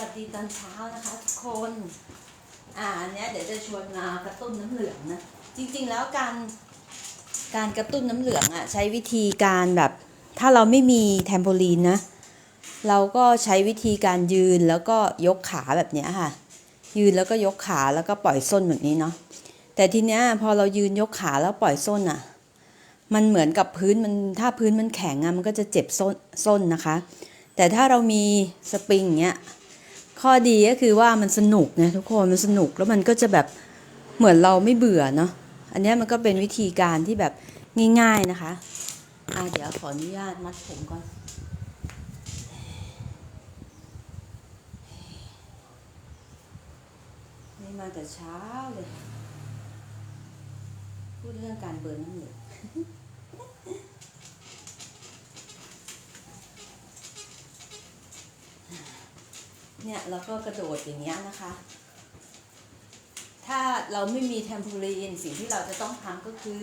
วัสดีตอนเช้านะคะทุกคน อ่าอันเนี้ยเดี๋ยวจะชวนมากระตุ้นน้ำเหลืองนะ จริงๆแล้วการการกระตุ้นน้ำเหลืองอะ่ะใช้วิธีการแบบ ถ้าเราไม่มีแทมโพลีนนะ เราก็ใช้วิธีการยืนแล้วก็ยกขาแบบเนี้ยค่ะ ยืนแล้วก็ยกขาแล้วก็ปล่อยส้นแบบนี้เนาะแต่ทีเนี้ยพอเรายืนยกขาแล้วปล่อยส้นอะ่ะมันเหมือนกับพื้นมันถ้าพื้นมันแข็งอะมันก็จะเจ็บส้นส้นนะคะ แต่ถ้าเรามีสปริงเงี้ย ข้อดีก็คือว่ามันสนุกนะทุกคนมันสนุกแล้วมันก็จะแบบเหมือนเราไม่เบื่อเนาะอันนี้มันก็เป็นวิธีการที่แบบง่ายๆนะคะอะเดี๋ยวขออนุญาตมัดผมก่อนนี่มาแต่เช้าเลย พูดเรื่องการเบิร์นน้ำเหลือง เนี่ยเราก็กระโดดอย่างเงี้ยนะคะ ถ้าเราไม่มีแทมโพลีนสิ่งที่เราจะต้องทำก็คือ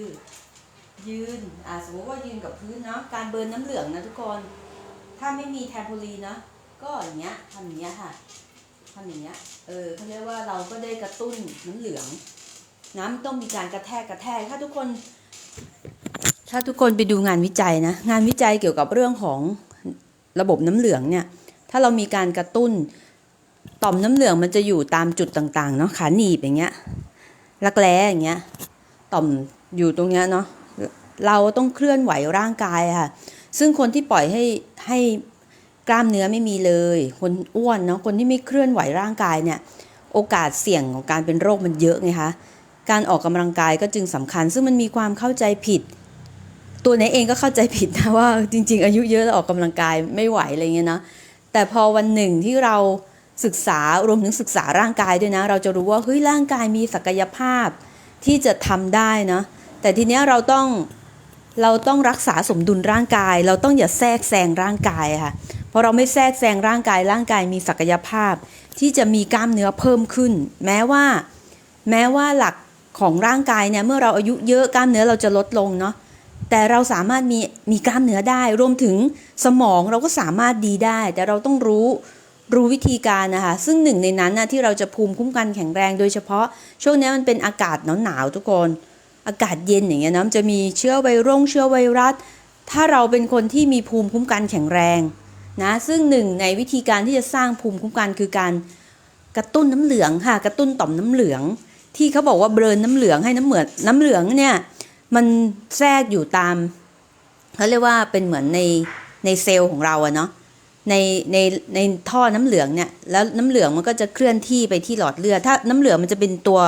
ยืนอ่าสมมติว่ายืนกับพื้นเนาะการเบิร์นน้ำเหลืองนะทุกคน ถ้าไม่มีแทมโพลีนเนาะก็อย่างเงี้ยทำอย่างเงี้ยค่ะทำอย่างเงี้ยเออเขาเรียกว่าเราก็ได้กระตุ้นน้ำเหลืองน้ำต้องมีการกระแทกกระแทกถ้าทุกคน ถ้าทุกคนไปดูงานวิจัยนะ งานวิจัยเกี่ยวกับเรื่องของระบบน้ำเหลืองเนี่ย ถ้าเรามีการกระตุ้น ต่อมน้ำเหลืองมันจะอยู่ตามจุดต่างๆเนาะขาหนีบอย่างเงี้ยรักแร้อย่างเงี้ย ต่อมอยู่ตรงเนี้ยเนาะเราต้องเคลื่อนไหวร่างกายค่ะ ซึ่งคนที่ปล่อยให้ให้กล้ามเนื้อไม่มีเลย คนอ้วนเนาะคนที่ไม่เคลื่อนไหวร่างกายเนี่ย โอกาสเสี่ยงของการเป็นโรคมันเยอะไงคะการออกกำลังกายก็จึงสำคัญ ซึ่งมันมีความเข้าใจผิด ตัวเนเองก็เข้าใจผิดนะว่าจริง ๆ อายุเยอะแล้วออกกำลังกายไม่ไหวอะไรเงี้ยเนาะแต่พอวันหนึ่งที่เรา ศึกษารวมถึงศึกษาร่างกายด้วยนะ เราจะรู้ว่าเฮ้ยร่างกายมีศักยภาพที่จะทำได้นะ แต่ทีเนี้ยเราต้องเราต้องรักษาสมดุลร่างกาย เราต้องอย่าแทรกแซงร่างกายค่ะพราะเราไม่แทรกแซงร่างกายร่างกายมีศักยภาพ ที่จะมีกล้ามเนื้อเพิ่มขึ้น แม้ว่า แม้ว่าหลักของร่างกายเนี่ยเมื่อเราอายุเยอะกล้ามเนื้อเราจะลดลงเนาะแต่เราสามารถมีมีกล้ามเนื้อได้ รวมถึงสมองเราก็สามารถดีได้ แต่เราต้องรู้ รู้วิธีการนะคะ ซึ่งหนึ่งในนั้นนะที่เราจะภูมิคุ้มกันแข็งแรงโดยเฉพาะ ช่วงนี้มันเป็นอากาศหนาวๆทุกคน อากาศเย็นอย่างเงี้ยนะมันจะมีเชื้อไวรัสเชื้อไวรัส ถ้าเราเป็นคนที่มีภูมิคุ้มกันแข็งแรงนะซึ่งหนึ่งในวิธีการที่จะสร้างภูมิคุ้มกันคือการกระตุ้นน้ำเหลืองค่ะ กระตุ้นต่อมน้ำเหลือง ที่เขาบอกว่าเบรนน้ำเหลืองให้น้ำเหมือนน้ำเหลืองเนี่ยมันแทรกอยู่ตามเขาเรียกว่าเป็นเหมือนในในเซลล์ของเราอะเนาะ ในในในท่อน้ำเหลืองเนี่ยแล้วน้ำเหลืองมันก็จะเคลื่อนที่ไปที่หลอดเลือดถ้าน้ำเหลืองมันจะเป็นตัว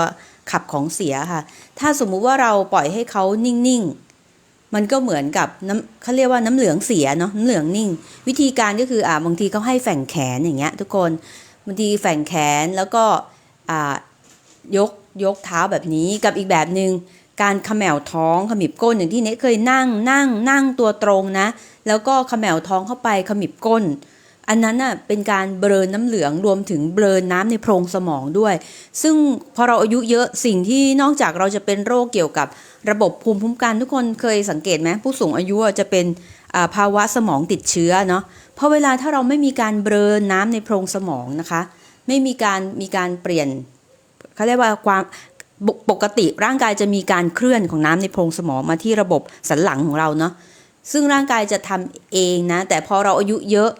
ขับของเสียค่ะ ถ้าสมมุติว่าเราปล่อยให้เขานิ่งๆ มันก็เหมือนกับน้ำเขาเรียกว่าน้ำเหลืองเสียเนาะน้ำเหลืองนิ่ง วิธีการก็คืออ่าบางทีเขาให้แฝงแขนอย่างเงี้ยทุกคนบางทีแฝงแขนแล้วก็อ่ายกยกเท้าแบบนี้กับอีกแบบหนึง่ง การขมวท้องขมิบก้นอย่างที่เนเคยนั่งนั่งนั่งตัวตรงนะ แล้วก็ขมวท้องเข้าไปขมิบก้น อันนั้นน่ะเป็นการเบลอน้ำเหลืองรวมถึงเบลอน้ำในโพรงสมองด้วย ซึ่งพอเราอายุเยอะสิ่งที่นอกจากเราจะเป็นโรคเกี่ยวกับระบบภูมิคุ้มกันทุกคนเคยสังเกตไหมผู้สูงอายุจะเป็นภาวะสมองติดเชื้อเนาะเพราะเวลาถ้าเราไม่มีการเบลอน้ำในโพรงสมองนะคะ ไม่มีการมีการเปลี่ยนเขาเรียกว่าความ ปกติร่างกายจะมีการเคลื่อนของน้ำในโพรงสมองมาที่ระบบสันหลังของเราเนาะซึ่งร่างกายจะทำเองนะ แต่พอเราอายุเยอะ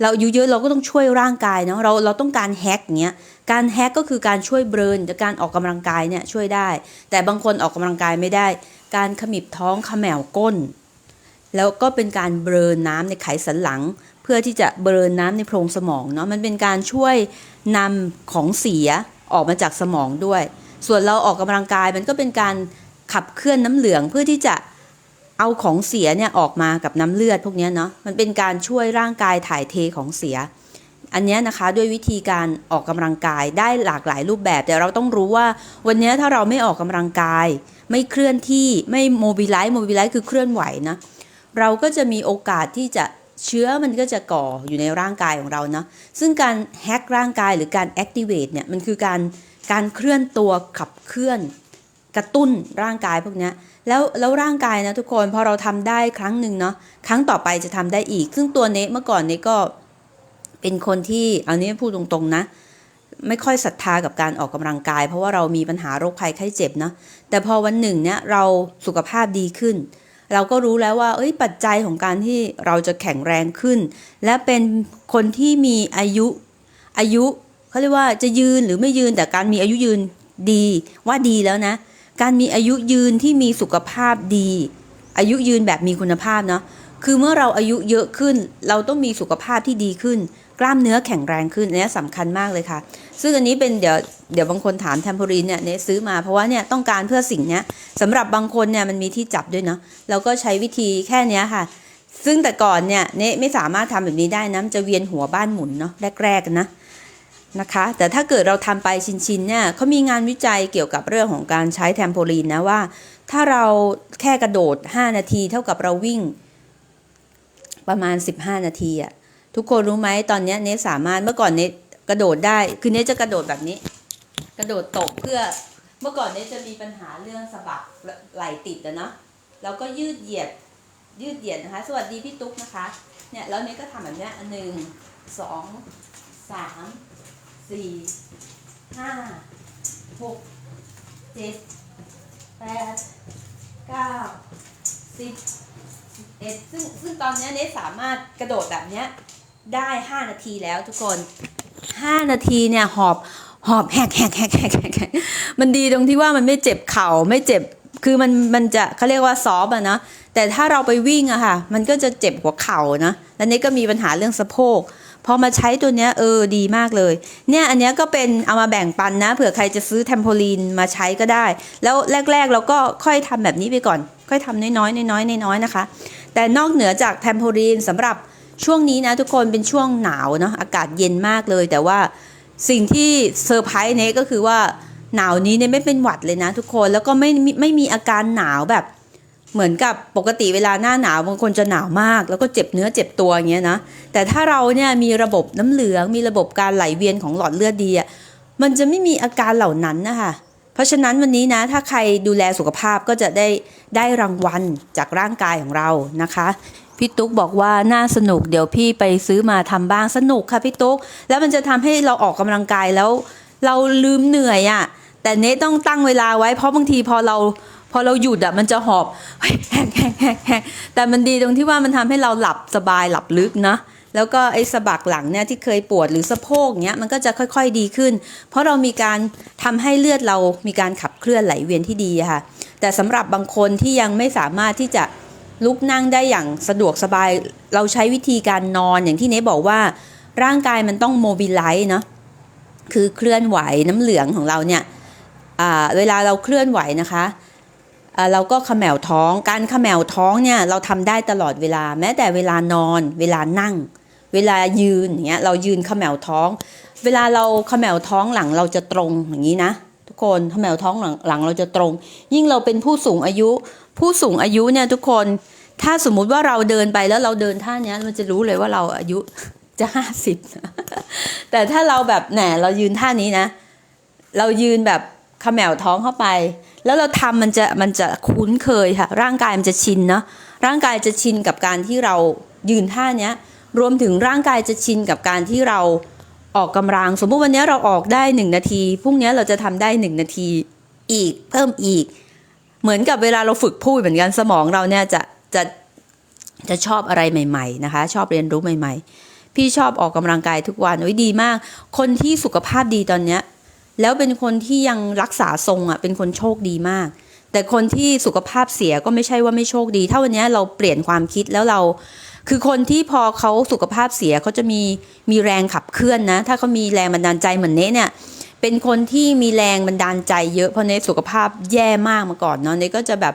เราอายุเยอะเราก็ต้องช่วยร่างกายเนาะเราเราต้องการแฮกเงี้ยการแฮกก็คือการช่วยเบรนจากการออกกำลังกายเนี่ยช่วยได้ แต่บางคนออกกำลังกายไม่ได้ การขมิบท้องขมวก้น แล้วก็เป็นการเบรนน้ำในไขสันหลัง เพื่อที่จะเบรนน้ำในโพรงสมองเนาะมันเป็นการช่วยนำของเสียออกมาจากสมองด้วย ส่วนเราออกกำลังกายมันก็เป็นการขับเคลื่อนน้ำเหลืองเพื่อที่จะเอาของเสียเนี่ยออกมากับน้ำเลือดพวกนี้เนาะมันเป็นการช่วยร่างกายถ่ายเทของเสีย อันนี้นะคะด้วยวิธีการออกกำลังกายได้หลากหลายรูปแบบ แต่เราต้องรู้ว่าวันนี้ถ้าเราไม่ออกกำลังกาย ไม่เคลื่อนที่ไม่โมบิลไลซ์โมบิลไลซ์คือเคลื่อนไหวนะเราก็จะมีโอกาสที่จะเชื้อมันก็จะก่ออยู่ในร่างกายของเราเนาะซึ่งการแฮกร่างกายหรือการแอคทีเวตเนี่ยมันคือการ การเคลื่อนตัวขับเคลื่อน กระตุ้นร่างกายพวกนี้แล้วแล้วร่างกายนะทุกคนพอเราทำได้ครั้งหนึ่งเนาะครั้งต่อไปจะทำได้อีก ซึ่งตัวเนเมื่อก่อนเนก็เป็นคนที่เอันนี้พูดตรงๆนะ ไม่ค่อยศรัทธากับการออกกำลังกาย เพราะว่าเรามีปัญหาโรคภัยไข้เจ็บเนาะแต่พอวันหนึ่งเนี่ยเราสุขภาพดีขึ้น เราก็รู้แล้วว่า เอ้ยปัจจัยของการที่เราจะแข็งแรงขึ้น และเป็นคนที่มีอายุอายุ เขาเรียกว่าจะยืนหรือไม่ยืนแต่การมีอายุยืนดีว่าดีแล้วนะ การมีอายุยืนที่มีสุขภาพดี อายุยืนแบบมีคุณภาพเนาะคือเมื่อเราอายุเยอะขึ้น เราต้องมีสุขภาพที่ดีขึ้น กล้ามเนื้อแข็งแรงขึ้นอันนี้สำคัญมากเลยค่ะ ซึ่งอันนี้เป็นเดี๋ยวเดี๋ยวบางคนถามแทมโพรีนเนี่ยเนซื้อมาเพราะว่าเนี่ยต้องการเพื่อสิ่งเนี้ยสำหรับบางคนเนี่ยมันมีที่จับด้วยเนาะเราก็ใช้วิธีแค่เนี้ยค่ะ ซึ่งแต่ก่อนเนี่ยเนไม่สามารถทำแบบนี้ได้นะจะเวียนหัวบ้านหมุนเนาะแรกๆนะ นะคะ แต่ถ้าเกิดเราทำไปชินๆเนี่ยเขามีงานวิจัยเกี่ยวกับเรื่องของการใช้แทมโพลีนนะว่า ถ้าเราแค่กระโดด 5 นาทีเท่ากับเราวิ่ง ประมาณ 15 นาทีอะทุกคนรู้ไหมตอนนี้เนสสามารถเมื่อก่อนเนสกระโดดได้ คือเนสจะกระโดดแบบนี้ กระโดดตกเพื่อเมื่อก่อนเนสจะมีปัญหาเรื่องสะบักไหลติดอะเนาะแล้วก็ยืดเหยียดยืดเหยียดนะคะ สวัสดีพี่ตุ๊กนะคะ เนี่ยแล้วเนสก็ทำแบบนี้หนึ่งสองสาม สี่ห้าหกเจ็ดแปดเก้าสิบเอ็ดซึ่งซึ่งตอนนี้เนสสามารถกระโดดแบบเนี้ยได้ 5 นาทีแล้วทุกคน 5 นาทีเนี่ยหอบหอบแหกแหกแหกแหกแหกแหกมันดีตรงที่ว่ามันไม่เจ็บเข่าไม่เจ็บคือมันมันจะเขาเรียกว่าซอฟอะนะแต่ถ้าเราไปวิ่งอะค่ะ มันก็จะเจ็บหัวเข่านะ แล้วนี่ก็มีปัญหาเรื่องสะโพก พอมาใช้ตัวเนี้ยเออดีมากเลย เนี่ยอันเนี้ยก็เป็นเอามาแบ่งปันนะเผื่อใครจะซื้อเทมโพลีนมาใช้ก็ได้ แล้วแรกๆเราก็ค่อยทำแบบนี้ไปก่อน ค่อยทำน้อยๆน้อยๆน้อยๆนะคะ แต่นอกเหนือจากเทมโพลีนสำหรับช่วงนี้นะทุกคนเป็นช่วงหนาวเนาะอากาศเย็นมากเลย แต่ว่าสิ่งที่เซอร์ไพรส์เนก็คือว่าหนาวนี้เนี่ยไม่เป็นหวัดเลยนะทุกคนแล้วก็ไม่ไม่มีอาการหนาวแบบ เหมือนกับปกติเวลาหน้าหนาวบางคนจะหนาวมาก แล้วก็เจ็บเนื้อเจ็บตัวอย่างเงี้ยนะแต่ถ้าเราเนี่ยมีระบบน้ำเหลือง มีระบบการไหลเวียนของหลอดเลือดดีอะมันจะไม่มีอาการเหล่านั้นนะคะเพราะฉะนั้นวันนี้นะถ้าใครดูแลสุขภาพก็จะได้ได้รางวัลจากร่างกายของเรานะคะพี่ตุ๊กบอกว่าน่าสนุกเดี๋ยวพี่ไปซื้อมาทำบ้างสนุกค่ะพี่ตุ๊กแล้วมันจะทำให้เราออกกำลังกายแล้ว เราลืมเหนื่อยอะ่ะแต่เนตต้องตั้งเวลาไว้เพราะบางทีพอเรา พอเราหยุดอะมันจะหอบแหกแหกแหกแหกแต่มันดีตรงที่ว่ามันทำให้เราหลับสบายหลับลึกนะแล้วก็ไอ้สะบักหลังเนี่ยที่เคยปวดหรือสะโพกเนี้ยมันก็จะค่อยๆดีขึ้น เพราะเรามีการทำให้เลือดเรามีการขับเคลื่อนไหลเวียนที่ดีค่ะ แต่สำหรับบางคนที่ยังไม่สามารถที่จะลุกนั่งได้อย่างสะดวกสบาย เราใช้วิธีการนอนอย่างที่เนบอกว่า ร่างกายมันต้องโมบิลไลซ์เนาะคือเคลื่อนไหวน้ำเหลืองของเราเนี่ยเวลาเราเคลื่อนไหวนะคะ เราก็ขมแมวท้อง การขมแมวท้องเนี่ยเราทำได้ตลอดเวลา แม้แต่เวลานอน เวลานั่ง เวลายืนอย่างเงี้ยเรายืนขมแมวท้อง เวลาเราขมแมวท้องหลังเราจะตรงอย่างนี้นะทุกคนขมแมวท้องหลังหลังเราจะตรง ยิ่งเราเป็นผู้สูงอายุ ผู้สูงอายุเนี่ยทุกคนถ้าสมมุติว่าเราเดินไปแล้วเราเดินท่านี้มันจะรู้เลยว่าเราอายุจะห้าสิบแต่ถ้าเราแบบแหนเรายืนท่านี้นะ เรายืนแบบ ขมแมวท้องเข้าไป แล้วเราทำมันจะมันจะคุ้นเคยค่ะ ร่างกายมันจะชินเนาะร่างกายจะชินกับการที่เรายืนท่าเนี้ย รวมถึงร่างกายจะชินกับการที่เราออกกำลัง สมมุติวันนี้เราออกได้หนึ่งนาทีพรุ่งนี้เราจะทำได้หนึ่งนาทีอีกเพิ่มอีก เหมือนกับเวลาเราฝึกพูดเหมือนกันสมองเราเนี่ยจะจะจะชอบอะไรใหม่ๆนะคะ ชอบเรียนรู้ใหม่ ๆ พี่ชอบออกกำลังกายทุกวันโอ้ยดีมาก คนที่สุขภาพดีตอนเนี้ย แล้วเป็นคนที่ยังรักษาทรงอะเป็นคนโชคดีมาก แต่คนที่สุขภาพเสียก็ไม่ใช่ว่าไม่โชคดี ถ้าวันนี้เราเปลี่ยนความคิดแล้วเรา คือคนที่พอเขาสุขภาพเสียเขาจะมีมีแรงขับเคลื่อนนะ ถ้าเขามีแรงบันดาลใจเหมือนเน้เนี่ยเป็นคนที่มีแรงบันดาลใจเยอะเพราะเน้สุขภาพแย่มากมาก่อนเนาะเนก็จะแบบ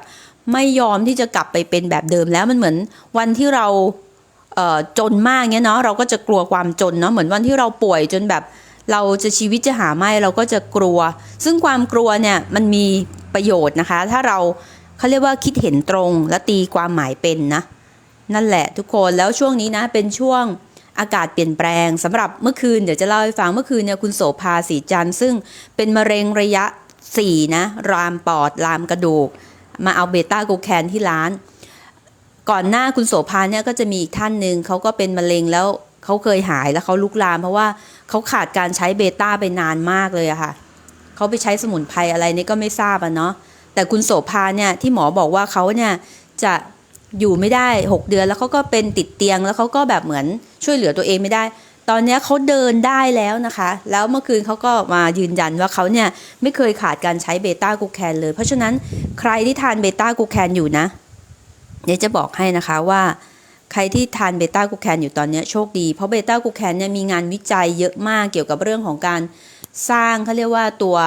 ไม่ยอมที่จะกลับไปเป็นแบบเดิมแล้วมันเหมือนวันที่เราเจนมากเนี้ยเนาะเราก็จะกลัวความจนเนาะเหมือนวันที่เราป่วยจนแบบ เราจะชีวิตจะหาไม่เราก็จะกลัว ซึ่งความกลัวเนี่ยมันมีประโยชน์นะคะ ถ้าเราเขาเรียกว่าคิดเห็นตรงและตีความหมายเป็นนะนั่นแหละทุกคนแล้วช่วงนี้นะเป็นช่วงอากาศเปลี่ยนแปลงสำหรับเมื่อคืนเดี๋ยวจะเล่าให้ฟังเมื่อคืนเนี่ยคุณโสภาสีจันทร์ซึ่งเป็นมะเร็งระยะ 4 นะ รามปอด รามกระดูก มาเอาเบต้าโกแคนที่ร้าน ก่อนหน้าคุณโสภาเนี่ยก็จะมีอีกท่านหนึ่งเขาก็เป็นมะเร็งแล้ว เขาเคยหายแล้วเขาลุกลาม เพราะว่าเขาขาดการใช้เบต้าไปนานมากเลยอะค่ะเขาไปใช้สมุนไพรอะไรนี่ก็ไม่ทราบอะเนาะแต่คุณโสภาเนี่ยที่หมอบอกว่าเขาเนี่ยจะอยู่ไม่ได้ 6 เดือนแล้วเขาก็เป็นติดเตียงแล้วเขาก็แบบเหมือนช่วยเหลือตัวเองไม่ได้ ตอนนี้เขาเดินได้แล้วนะคะ แล้วเมื่อคืนเขาก็มายืนยันว่าเขาเนี่ยไม่เคยขาดการใช้เบต้ากูแคนเลย เพราะฉะนั้นใครที่ทานเบต้ากูแคนอยู่นะเดี๋ยวจะบอกให้นะคะว่า ใครที่ทานเบต้ากูแคนอยู่ตอนนี้โชคดี เพราะเบต้ากูแคนเนี่ยมีงานวิจัยเยอะมากเกี่ยวกับเรื่องของการสร้างเขาเรียกว่าตัว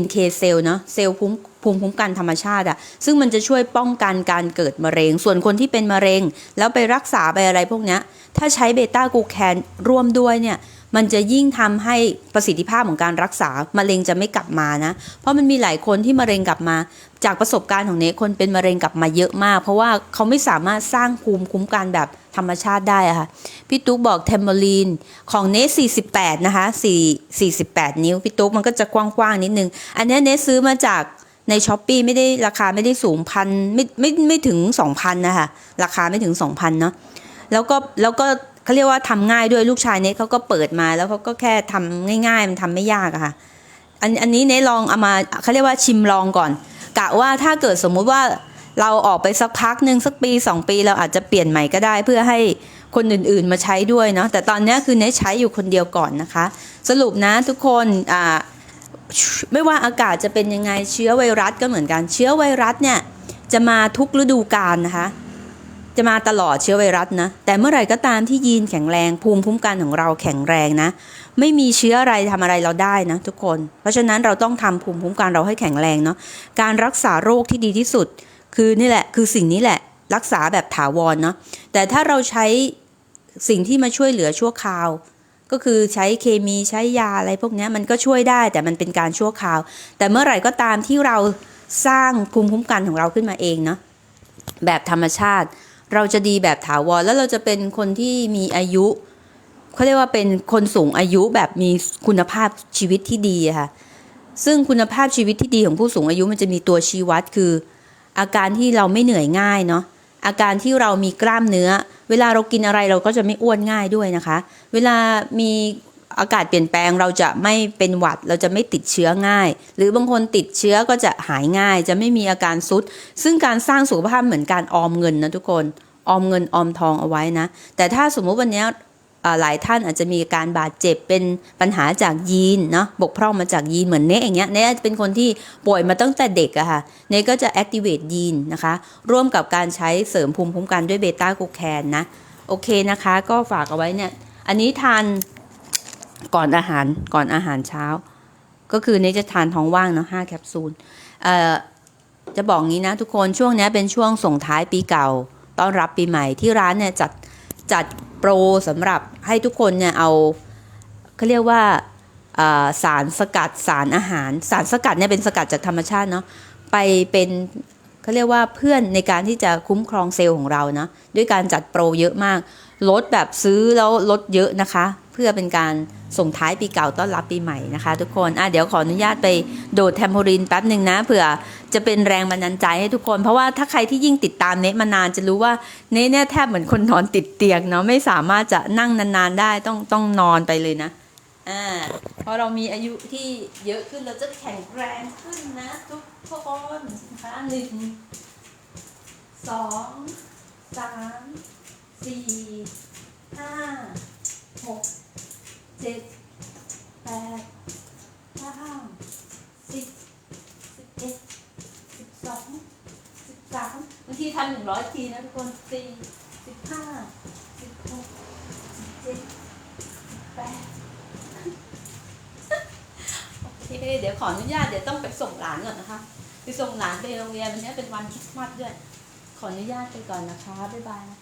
NK เซลล์เนาะเซลล์ภูมิภูมิคุ้มกันธรรมชาติอะซึ่งมันจะช่วยป้องกันการเกิดมะเร็ง ส่วนคนที่เป็นมะเร็ง แล้วไปรักษาไปอะไรพวกนี้ถ้าใช้เบต้ากูแคนร่วมด้วยเนี่ย มันจะยิ่งทำให้ประสิทธิภาพของการรักษามะเร็งจะไม่กลับมานะ เพราะมันมีหลายคนที่มะเร็งกลับมา จากประสบการณ์ของเนคนเป็นมะเร็งกลับมาเยอะมาก เพราะว่าเขาไม่สามารถสร้างภูมิคุ้มกันแบบธรรมชาติได้อะค่ะ พี่ตุ๊กบอกเทมโบลีนของเนส48 นะคะ4 48 นิ้ว พี่ตุ๊กมันก็จะกว้างๆนิดนึง อันนี้เนสซื้อมาจากในช้อปปีไม่ได้ราคาไม่ได้สูงพันไม่ไม่ไม่ถึง 2,000 นะคะ ราคาไม่ถึง 2,000 เนาะแล้วก็แล้วก็ เขาเรียกว่าทำง่ายด้วยลูกชายเนสเขาก็เปิดมาแล้วเขาก็แค่ทำง่าย ๆ มันทำไม่ยากอะค่ะ อันอันนี้เนสลองเอามาเขาเรียกว่าชิมลองก่อนกะว่าถ้าเกิดสมมุติว่าเราออกไปสักพักหนึ่งสักปีสองปีเราอาจจะเปลี่ยนใหม่ก็ได้ เพื่อให้คนอื่นๆมาใช้ด้วยเนาะแต่ตอนนี้คือเนสใช้อยู่คนเดียวก่อนนะคะ สรุปนะทุกคนอ่าไม่ว่าอากาศจะเป็นยังไงเชื้อไวรัสก็เหมือนกันเชื้อไวรัสเนี่ยจะมาทุกฤดูกาลนะคะ จะมาตลอดเชื้อไวรัสนะ แต่เมื่อไหร่ก็ตามที่ยีนแข็งแรง ภูมิคุ้มกันของเราแข็งแรงนะ ไม่มีเชื้ออะไรทำอะไรเราได้นะทุกคน เพราะฉะนั้นเราต้องทำภูมิคุ้มกันเราให้แข็งแรงเนาะ การรักษาโรคที่ดีที่สุด คือนี่แหละ คือสิ่งนี้แหละ รักษาแบบถาวรเนาะ แต่ถ้าเราใช้สิ่งที่มาช่วยเหลือชั่วคราว ก็คือใช้เคมีใช้ยาอะไรพวกนี้มันก็ช่วยได้แต่มันเป็นการชั่วคราว แต่เมื่อไหร่ก็ตามที่เราสร้างภูมิคุ้มกันของเราขึ้นมาเองเนาะแบบธรรมชาติ เราจะดีแบบถาวรแล้วเราจะเป็นคนที่มีอายุเขาเรียกว่าเป็นคนสูงอายุแบบมีคุณภาพชีวิตที่ดีค่ะ ซึ่งคุณภาพชีวิตที่ดีของผู้สูงอายุมันจะมีตัวชี้วัดคือ อาการที่เราไม่เหนื่อยง่ายเนาะอาการที่เรามีกล้ามเนื้อ เวลาเรากินอะไรเราก็จะไม่อ้วนง่ายด้วยนะคะ เวลามี อากาศเปลี่ยนแปลงเราจะไม่เป็นหวัดเราจะไม่ติดเชื้อง่าย หรือบางคนติดเชื้อก็จะหายง่าย จะไม่มีอาการซุด ซึ่งการสร้างสุขภาพเหมือนการออมเงินนะทุกคนออมเงินออมทองเอาไว้นะ แต่ถ้าสมมุติวันนี้หลายท่านอาจจะมีการบาดเจ็บเป็นปัญหาจากยีนเนาะบกพร่องมาจากยีนเหมือนเนอย่างเงี้ยเนเป็นคนที่ป่วยมาตั้งแต่เด็กอะค่ะเนก็จะ activate ยีนนะคะ ร่วมกับการใช้เสริมภูมิคุ้มกันด้วยเบต้ากูแคนนะ โอเคนะคะ ก็ฝากเอาไว้เนี่ย อันนี้ทาน ก่อนอาหารก่อนอาหารเช้า ก็คือเนจะทานท้องว่างเนาะห้าแคปซูลจะบอกงี้นะทุกคนช่วงนี้เป็นช่วงส่งท้ายปีเก่า ต้อนรับปีใหม่ที่ร้านเนี่ยจัดจัดโปรสำหรับให้ทุกคนเนี่ยเอาเขาเรียกว่าสารสกัดสารอาหาร สารสกัดเนี่ยเป็นสกัดจากธรรมชาติเนาะไปเป็นเขาเรียกว่าเพื่อนในการที่จะคุ้มครองเซลล์ของเรานะด้วยการจัดโปรเยอะมาก ลดแบบซื้อแล้วลดเยอะนะคะ เพื่อเป็นการส่งท้ายปีเก่าต้อนรับปีใหม่นะคะ ทุกคนอะเดี๋ยวขออนุญาตไปโดดแทมโพรินแป๊บหนึ่งนะเผื่อจะเป็นแรงบันดาลใจให้ทุกคน เพราะว่าถ้าใครที่ยิ่งติดตามเนทมานานจะรู้ว่าเนทเนี่ยแทบเหมือนคนนอนติดเตียงเนาะไม่สามารถจะนั่งนานๆได้ต้องต้องนอนไปเลยนะอ่าพอเรามีอายุที่เยอะขึ้นเราจะแข็งแรงขึ้นนะ ทุกคนนะคะหนึ่งสองสาม สี่ห้าหกเจ็ดแปดเก้าสิบสิบเอ็ดสิบสองสิบสามบางทีทำหนึ่งร้อยทีนะทุกคนสี่สิบห้าสิบหกสิบเจ็ดสิบแปดโอเค เดี๋ยวขออนุญาตเดี๋ยวต้องไปส่งหลานก่อนนะคะ ไปส่งหลานไปโรงเรียนวันนี้เป็นวันคริสต์มาสด้วย ขออนุญาตไปก่อนนะคะ บ๊ายบายนะคะ